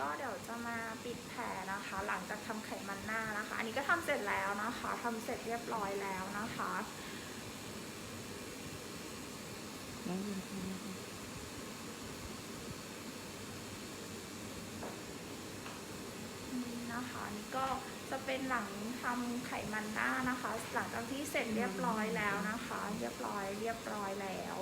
ก็เดี๋ยวจะมาปิดแผลนะคะ หลังจากทำไขมันหน้านะคะ อันนี้ก็ทำเสร็จแล้วนะคะทำเสร็จเรียบร้อยแล้วนะคะนะคะนี่นะคะนี่ก็จะเป็นหลังทำไขมันหน้านะคะ หลังจากที่เสร็จเรียบร้อยแล้วนะคะ เรียบร้อยเรียบร้อยแล้ว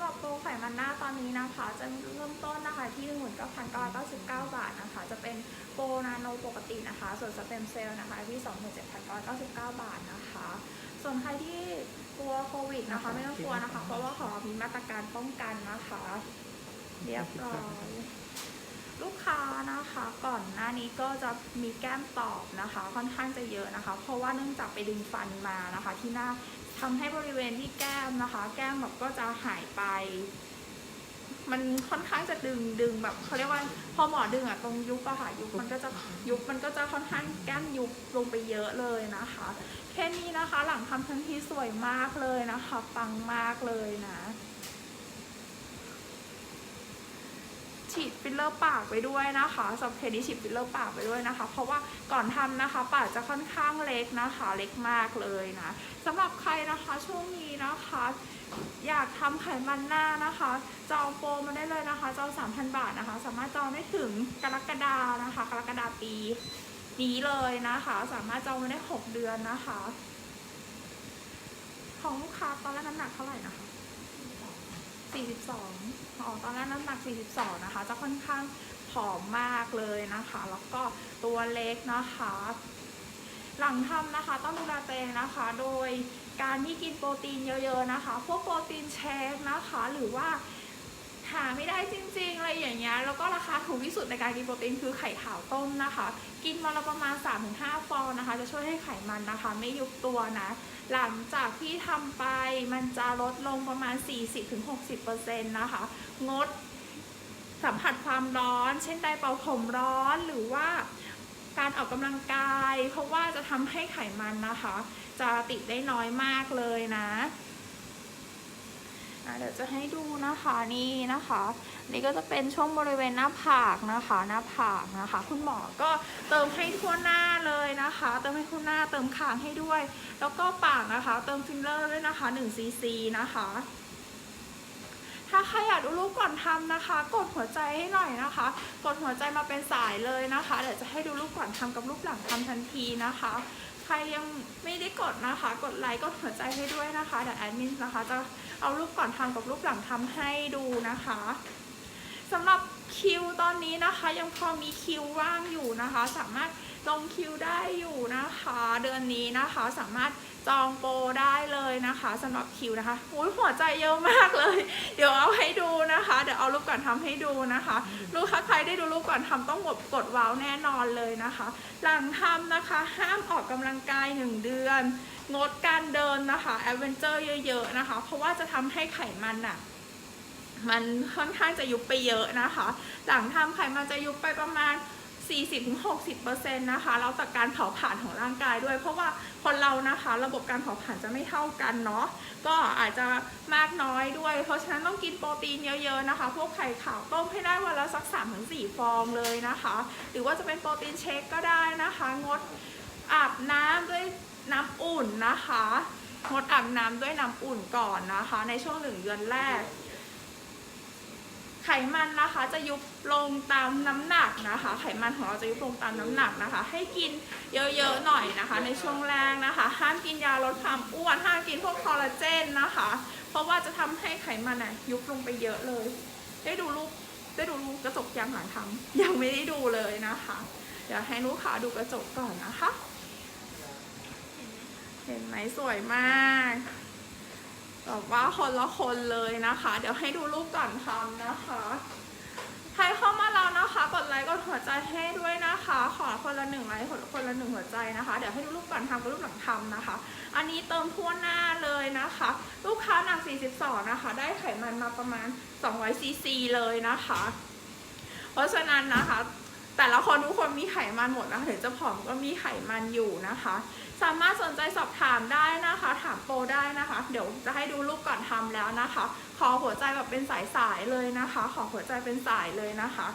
หรับโปรไขมันหน้าตอนนี้นะคะ จะเริ่มต้นนะคะที่19,999 บาทนะคะ จะเป็นโปรนาโนปกตินะคะ ส่วนสเต็มเซลล์นะคะที่ 27,999 บาทนะคะ ส่วนใครที่กลัวโควิดนะคะ ไม่ต้องกลัวนะคะ เพราะว่าของเรามีมาตรการป้องกันนะคะ เรียบร้อย ลูกค้านะคะ ก่อนหน้านี้ก็จะมีแก้มตอบนะคะ ค่อนข้างจะเยอะนะคะ เพราะว่าเนื่องจากไปดึงฟันมานะคะ ที่หน้าทำให้บริเวณที่แก้มนะคะ แก้มแบบก็จะหายไป มันค่อนข้างจะดึงดึงแบบเขาเรียกว่าพอหมอดึงอะตรงยุบอะค่ะยุบมันก็จะยุบมันก็จะค่อนข้างแก้มยุบลงไปเยอะเลยนะคะแค่นี้นะคะ หลังทำทันทีสวยมากเลยนะคะปังมากเลยนะ ฉีดฟิลเลอร์ปากไปด้วยนะคะสำหรับเคสนี้ฉีดฟิลเลอร์ปากไปด้วยนะคะ เพราะว่าก่อนทำนะคะ ปากจะค่อนข้างเล็กนะคะ เล็กมากเลยนะสำหรับใครนะคะช่วงนี้นะคะ อยากทำไขมันหน้านะคะ จองโปรมาได้เลยนะคะ จอง 3,000 บาทนะคะ สามารถจองได้ถึงกรกฎานะคะ กรกฎาปีนี้เลยนะคะ สามารถจองมาได้ 6 เดือนนะคะ ของลูกค้าตอนแรกน้ำหนักเท่าไหร่นะคะ 42อ๋อตอนแรกน้ำหนัก 42 นะคะ จะค่อนข้างผอมมากเลยนะคะ แล้วก็ตัวเล็กนะคะ หลังทำนะคะต้องดูแลตัวเองนะคะ โดยการที่กินโปรตีนเยอะๆนะคะ พวกโปรตีนเชคนะคะ หรือว่า หาไม่ได้จริงๆ อะไรอย่างเงี้ย แล้วก็ราคาถูกที่สุดในการกินโปรตีนคือไข่ขาวต้มนะคะ กินวันละประมาณ 3-5 ฟองนะคะ จะช่วยให้ไขมันนะคะ ไม่ยุบตัวนะ หลังจากที่ทำไปมันจะลดลงประมาณ 40-60%นะคะ งดสัมผัสความร้อน เช่นไดเป่าผมร้อนหรือว่าการออกกำลังกาย เพราะว่าจะทำให้ไขมันนะคะ จะติดได้น้อยมากเลยนะ เดี๋ยวจะให้ดูนะคะนี่นะคะ นี่ก็จะเป็นช่วงบริเวณหน้าผากนะคะหน้าผากนะคะ คุณหมอก็เติมให้ทั่วหน้าเลยนะคะ เติมให้ทั่วหน้าเติมคางให้ด้วย แล้วก็ปากนะคะ เติมฟิลเลอร์ด้วยนะคะ1ซีซีนะคะถ้าใครอยากดูรูปก่อนทำนะคะ กดหัวใจให้หน่อยนะคะ กดหัวใจมาเป็นสายเลยนะคะ เดี๋ยวจะให้ดูรูปก่อนทำกับรูปหลังทำทันทีนะคะ ครยังไม่ได้กดนะคะ กดไลค์กดหัวใจให้ด้วยนะคะเดี๋ยวแอดมินนะคะจะเอารูปก่อนทำกับรูปหลังทำให้ดูนะคะ สำหรับคิวตอนนี้นะคะยังพอมีคิวว่างอยู่นะคะ สามารถลงคิวได้อยู่นะคะ เดือนนี้นะคะสามารถจองโปรได้เลยนะคะสำหรับคิวนะคะอุ้ยหัวใจเยอะมากเลย เดี๋ยวเอาให้ดูนะคะ เดี๋ยวเอารูปก่อนทำให้ดูนะคะลูกค้าใครได้ดูรูปก่อนทำต้องกดกดว้าวแน่นอนเลยนะคะ หลังทำนะคะ ห้ามออกกำลังกาย 1 เดือน งดการเดินนะคะแอดเวนเจอร์เยอะๆนะคะ เพราะว่าจะทำให้ไขมันน่ะ มันค่อนข้างจะยุบไปเยอะนะคะ หลังทำไขมันจะยุบไปประมาณ 40-60%นะคะแล้วแต่การเผาผลาญของร่างกายด้วย เพราะว่าคนเรานะคะ ระบบการเผาผลาญจะไม่เท่ากันเนาะก็อาจจะมากน้อยด้วย เพราะฉะนั้นต้องกินโปรตีนเยอะๆนะคะ พวกไข่ขาวต้มให้ได้วันละสัก 3-4 ฟองเลยนะคะ หรือว่าจะเป็นโปรตีนเชคก็ได้นะคะ งดอาบน้ำด้วยน้ำอุ่นนะคะงดอาบน้ำด้วยน้ำอุ่นก่อนนะคะ ในช่วงหนึ่งเดือนแรก ไขมันนะคะจะยุบลงตามน้ำหนักนะคะ ไขมันของเราจะยุบลงตามน้ำหนักนะคะ ให้กินเยอะๆหน่อยนะคะ ในช่วงแรกนะคะ ห้ามกินยาลดความอ้วนห้ามกินพวกคอลลาเจนนะคะ เพราะว่าจะทำให้ไขมันอะยุบลงไปเยอะเลย ได้ดูรูปได้ดูรูปกระจกยังหลังทำยังไม่ได้ดูเลยนะคะ เดี๋ยวให้ลูกค้าดูกระจกก่อนนะคะ เห็นไหมสวยมาก แบบว่าคนละคนเลยนะคะ เดี๋ยวให้ดูรูปก่อนทำนะคะ ใครเข้ามาแล้วนะคะ กดไลค์กดหัวใจให้ด้วยนะคะ ขอคนละหนึ่งไลค์คนละหนึ่งหัวใจนะคะ เดี๋ยวให้ดูรูปก่อนทำกับรูปหลังทำนะคะ อันนี้เติมทั่วหน้าเลยนะคะ ลูกค้าหนัก 42 นะคะ ได้ไขมันมาประมาณ200ซีซีเลยนะคะ เพราะฉะนั้นนะคะ แต่ละคนทุกคนมีไขมันหมดนะถึงจะผอมก็มีไขมันอยู่นะคะ สามารถสนใจสอบถามได้นะคะ ถามโปรได้นะคะ เดี๋ยวจะให้ดูรูปก่อนทำแล้วนะคะ ขอหัวใจแบบเป็นสายๆเลยนะคะ ขอหัวใจเป็นสายเลยนะคะ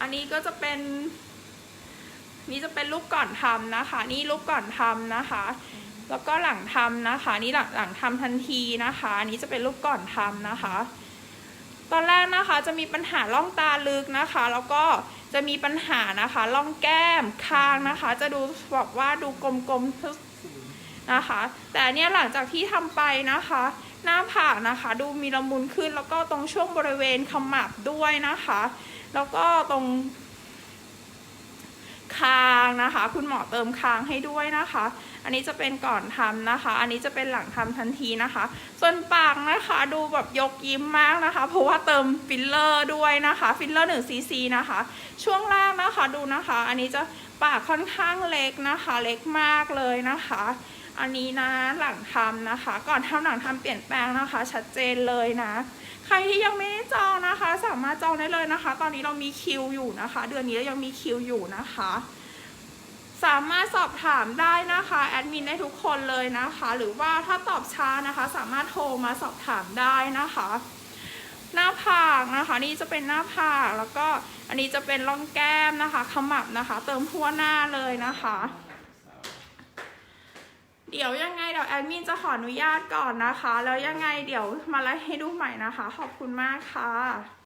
อันนี้ก็จะเป็นนี่จะเป็นรูปก่อนทำนะคะ นี่รูปก่อนทำนะคะ แล้วก็หลังทำนะคะ นี่หลังหลังทำทันทีนะคะ อันนี้จะเป็นรูปก่อนทำนะคะ ตอนแรกนะคะจะมีปัญหาล่องตาลึกนะคะ แล้วก็จะมีปัญหานะคะล่องแก้มคางนะคะ จะดูแบบว่าดูกลมๆทึกนะคะ แต่เนี่ยหลังจากที่ทำไปนะคะ หน้าผากนะคะ ดูมีละมุนขึ้นแล้วก็ตรงช่วงบริเวณขมับด้วยนะคะ แล้วก็ตรง คางนะคะ คุณหมอเติมคางให้ด้วยนะคะ อันนี้จะเป็นก่อนทำนะคะ อันนี้จะเป็นหลังทำทันทีนะคะ ส่วนปากนะคะดูแบบยกยิ้มมากนะคะ เพราะว่าเติมฟิลเลอร์ด้วยนะคะ ฟิลเลอร์1 cc นะคะ ช่วงล่างนะคะดูนะคะ อันนี้จะปากค่อนข้างเล็กนะคะ เล็กมากเลยนะคะ อันนี้นะหลังทำนะคะ ก่อนทำหลังทำเปลี่ยนแปลงนะคะ ชัดเจนเลยนะ ใครที่ยังไม่ได้จองนะคะ สามารถจองได้เลยนะคะ ตอนนี้เรามีคิวอยู่นะคะ เดือนนี้ยังมีคิวอยู่นะคะ สามารถสอบถามได้นะคะแอดมินได้ทุกคนเลยนะคะ หรือว่าถ้าตอบช้านะคะ สามารถโทรมาสอบถามได้นะคะ หน้าผากนะคะนี่จะเป็นหน้าผากแล้วก็อันนี้จะเป็นร่องแก้มนะคะขมับนะคะ เติมทั่วหน้าเลยนะคะ เดี๋ยวยังไงเดี๋ยวแอดมินจะขออนุญาตก่อนนะคะ แล้วยังไงเดี๋ยวมาไลฟ์ให้ดูใหม่นะคะ ขอบคุณมากค่ะ